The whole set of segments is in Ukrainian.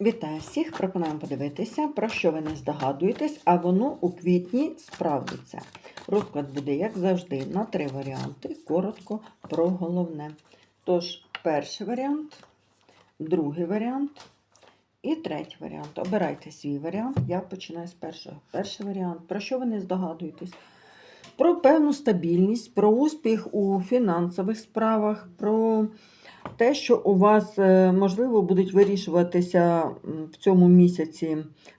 Вітаю всіх! Пропонуємо подивитися, про що ви не здогадуєтесь, а воно у квітні справдиться. Розклад буде, як завжди, на три варіанти. Коротко про головне. Тож, перший варіант, другий варіант і третій варіант. Обирайте свій варіант. Я починаю з першого. Перший варіант. Про що ви не здогадуєтесь? Про певну стабільність, про успіх у фінансових справах, про те, що у вас, е, можливо, будуть вирішуватися в цьому місяці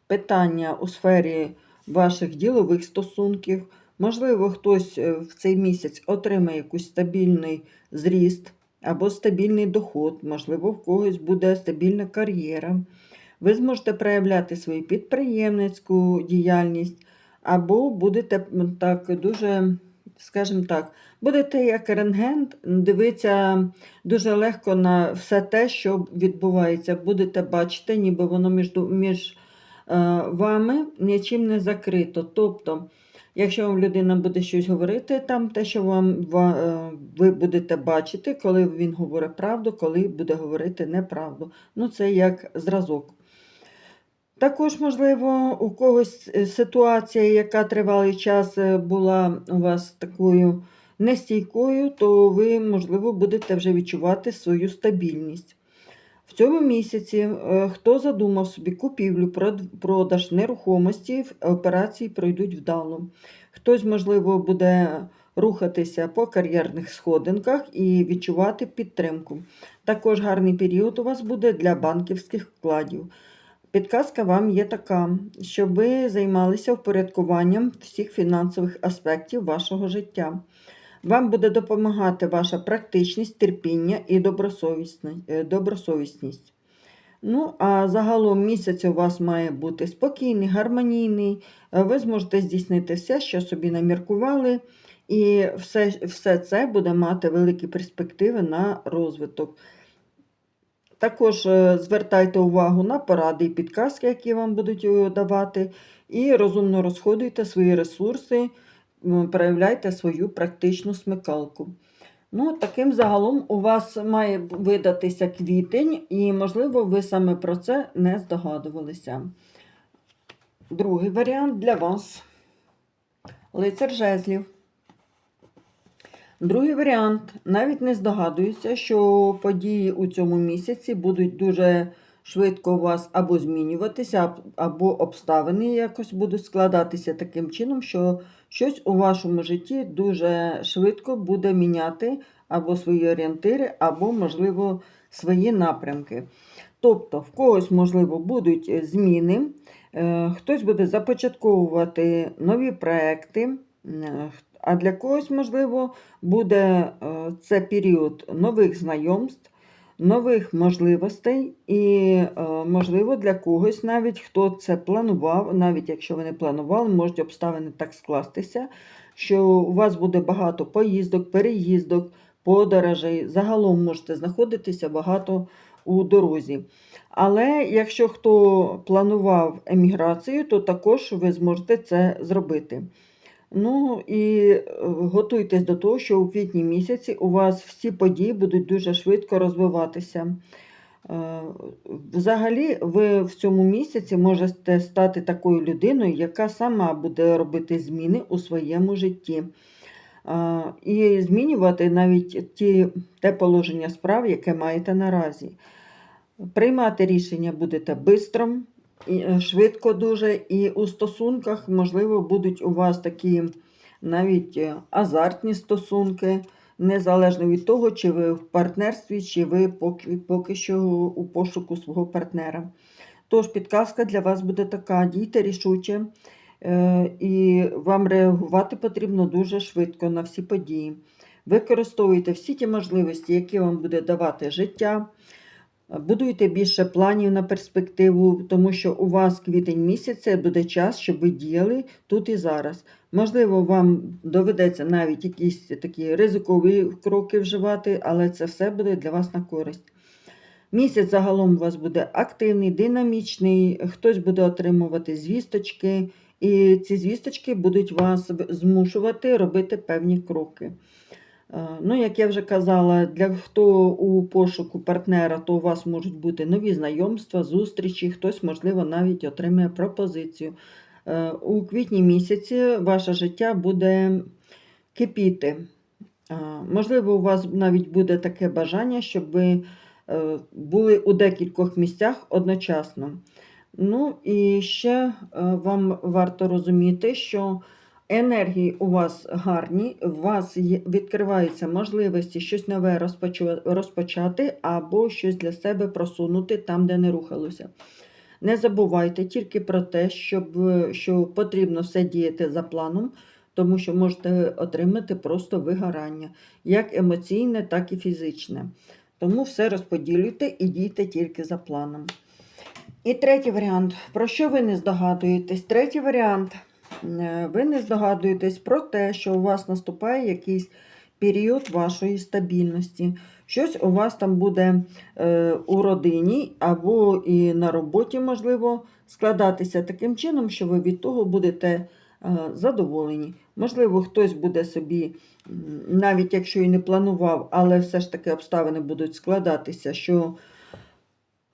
питання у сфері ваших ділових стосунків. Можливо, хтось е, в цей місяць отримає якийсь стабільний зріст або стабільний доход, можливо, в когось буде стабільна кар'єра. Ви зможете проявляти свою підприємницьку діяльність, або будете так дуже, скажімо так, будете як рентген дивитися дуже легко на все те, що відбувається. Будете бачити, ніби воно між, між е, вами нічим не закрито. Тобто, якщо вам людина буде щось говорити, там те, що вам ва- е, ви будете бачити, коли він говорить правду, коли буде говорити неправду. Ну, це як зразок. Також, можливо, у когось е, ситуація, яка тривалий час е, була у вас такою нестійкою, то ви, можливо, будете вже відчувати свою стабільність. В цьому місяці е, хто задумав собі купівлю, продаж нерухомості, операції пройдуть вдало. Хтось, можливо, буде рухатися по кар'єрних сходинках і відчувати підтримку. Також гарний період у вас буде для банківських вкладів. Підказка вам є така, щоб ви займалися впорядкуванням всіх фінансових аспектів вашого життя. Вам буде допомагати ваша практичність, терпіння і е, добросовісність. Ну, а загалом місяць у вас має бути спокійний, гармонійний. Ви зможете здійснити все, що собі наміркували, і все, все це буде мати великі перспективи на розвиток. Також е, звертайте увагу на поради і підказки, які вам будуть е, давати, і розумно розходуйте свої ресурси, проявляйте свою практичну смикалку. Ну, таким загалом у вас має видатися квітень, і, можливо, ви саме про це не здогадувалися. Другий варіант для вас лицар жезлів. Другий варіант. Навіть не здогадуюся, що події у цьому місяці будуть дуже швидко у вас або змінюватися, або обставини якось будуть складатися таким чином, що щось у вашому житті дуже швидко буде міняти або свої орієнтири, або, можливо, свої напрямки. Тобто, в когось, можливо, будуть е, зміни, е, хтось буде започатковувати нові проекти, е, а для когось, можливо, буде е, це період нових знайомств, нових можливостей, і, е, можливо, для когось навіть хто це планував, навіть якщо ви не планували, можуть обставини так скластися, що у вас буде багато поїздок, переїздок, подорожей. Загалом можете знаходитися багато у дорозі. Але якщо хто планував еміграцію, то також ви зможете це зробити. Ну і е, готуйтесь до того, що у квітні місяці у вас всі події будуть дуже швидко розвиватися. Е, Взагалі, ви в цьому місяці можете стати такою людиною, яка сама буде робити зміни у своєму житті. Е, І змінювати навіть ті, те положення справ, яке маєте наразі. Приймати рішення будете бистро, і, е, швидко дуже, і у стосунках, можливо, будуть у вас такі навіть е, азартні стосунки, незалежно від того, чи ви в партнерстві, чи ви поки, поки що у пошуку свого партнера. Тож підказка для вас буде така: дійте рішуче, е, і вам реагувати потрібно дуже швидко на всі події. Використовуйте всі ті можливості, які вам буде давати життя. Будуйте більше планів на перспективу, тому що у вас квітень місяць це буде час, щоб ви діяли тут і зараз. Можливо, вам доведеться навіть якісь такі ризикові кроки вживати, але це все буде для вас на користь. Місяць загалом у вас буде активний, динамічний, хтось буде отримувати звісточки, і ці звісточки будуть вас змушувати робити певні кроки. Е, Ну, як я вже казала, для хто у пошуку партнера, то у вас можуть бути нові знайомства, зустрічі, хтось, можливо, навіть отримає пропозицію. Е, У квітні місяці ваше життя буде кипіти. Е, Можливо, у вас навіть буде таке бажання, щоб ви були у декількох місцях одночасно. Ну і ще вам варто розуміти, що енергії у вас гарні, у вас відкриваються можливості щось нове розпочати або щось для себе просунути там, де не рухалося. Не забувайте тільки про те, щоб, що потрібно все діяти за планом, тому що можете отримати просто вигорання, як емоційне, так і фізичне. Тому все розподілюйте і дійте тільки за планом. І третій варіант. Про що ви не здогадуєтесь? Третій варіант. Е, Ви не здогадуєтесь про те, що у вас наступає якийсь період вашої стабільності. Щось у вас там буде е, у родині або і на роботі, можливо, складатися таким чином, що ви від того будете е, задоволені. Можливо, хтось буде собі, навіть якщо і не планував, але все ж таки обставини будуть складатися, що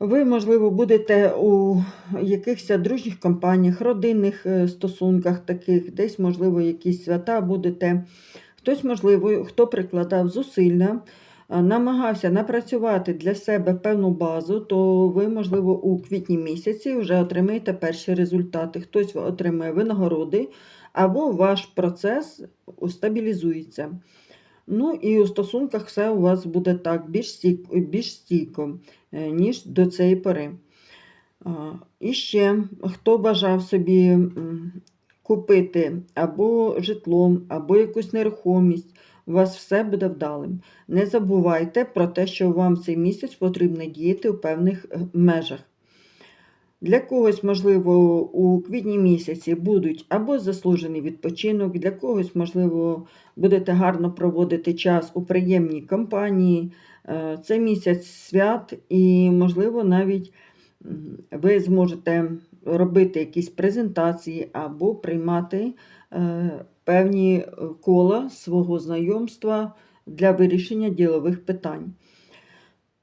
ви, можливо, будете у якихось дружніх компаніях, родинних е, стосунках таких, десь, можливо, якісь свята будете. Хтось, можливо, хто прикладав зусилля, е, намагався напрацювати для себе певну базу, то ви, можливо, у квітні місяці вже отримаєте перші результати. Хтось отримає винагороди, або ваш процес стабілізується. Ну і у стосунках все у вас буде так, більш стійко, більш стійко е, ніж до цієї пори. І ще, хто бажав собі купити або житло, або якусь нерухомість, у вас все буде вдалим. Не забувайте про те, що вам цей місяць потрібно діяти у певних е, межах. Для когось, можливо, у квітні місяці будуть або заслужений відпочинок, для когось, можливо, будете гарно проводити час у приємній компанії. Е, Це місяць свят, і, можливо, навіть ви зможете робити якісь презентації або приймати е, певні е, кола свого знайомства для вирішення ділових питань.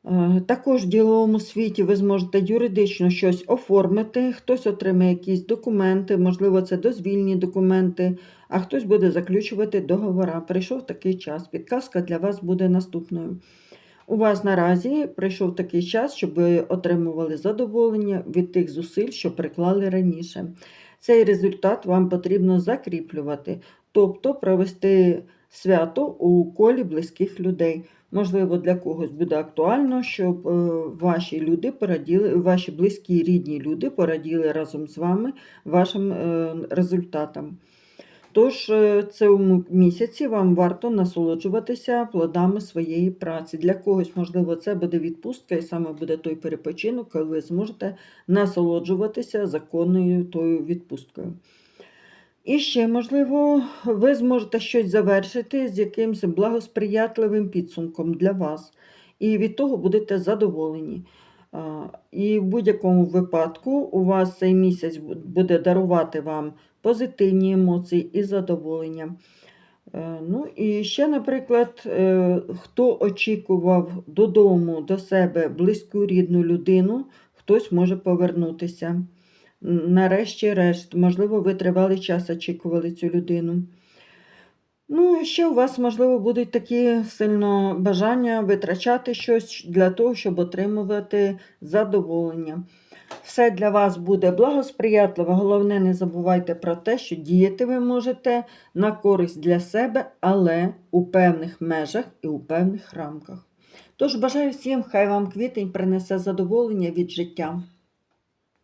Е, Також в діловому світі ви зможете юридично щось оформити, хтось отримає якісь документи, можливо, це дозвільні документи, а хтось буде заключувати договора. Прийшов такий час. Підказка для вас буде наступною. У вас наразі прийшов такий час, щоб ви отримували задоволення від тих зусиль, що приклали раніше. Цей результат вам потрібно закріплювати, тобто провести свято у колі близьких людей. Можливо, для когось буде актуально, щоб е, ваші люди пораділи, ваші близькі рідні люди пораділи разом з вами вашим е, результатам. Тож, е, цьому місяці вам варто насолоджуватися плодами своєї праці. Для когось, можливо, це буде відпустка, і саме буде той перепочинок, коли ви зможете насолоджуватися законною тою відпусткою. І ще, можливо, ви зможете щось завершити з якимось благосприятливим підсумком для вас, і від того будете задоволені. І в будь-якому випадку у вас цей місяць буде дарувати вам позитивні емоції і задоволення. Е, Ну і ще, наприклад, е, хто очікував додому до себе близьку рідну людину, хтось може повернутися. Нарешті-решт, можливо, ви тривалий час очікували цю людину. Ну, і ще у вас, можливо, будуть такі сильно бажання витрачати щось для того, щоб отримувати задоволення. Все для вас буде благосприятливо. Головне, не забувайте про те, що діяти ви можете на користь для себе, але у певних межах і у певних рамках. Тож бажаю всім, хай вам квітень принесе задоволення від життя.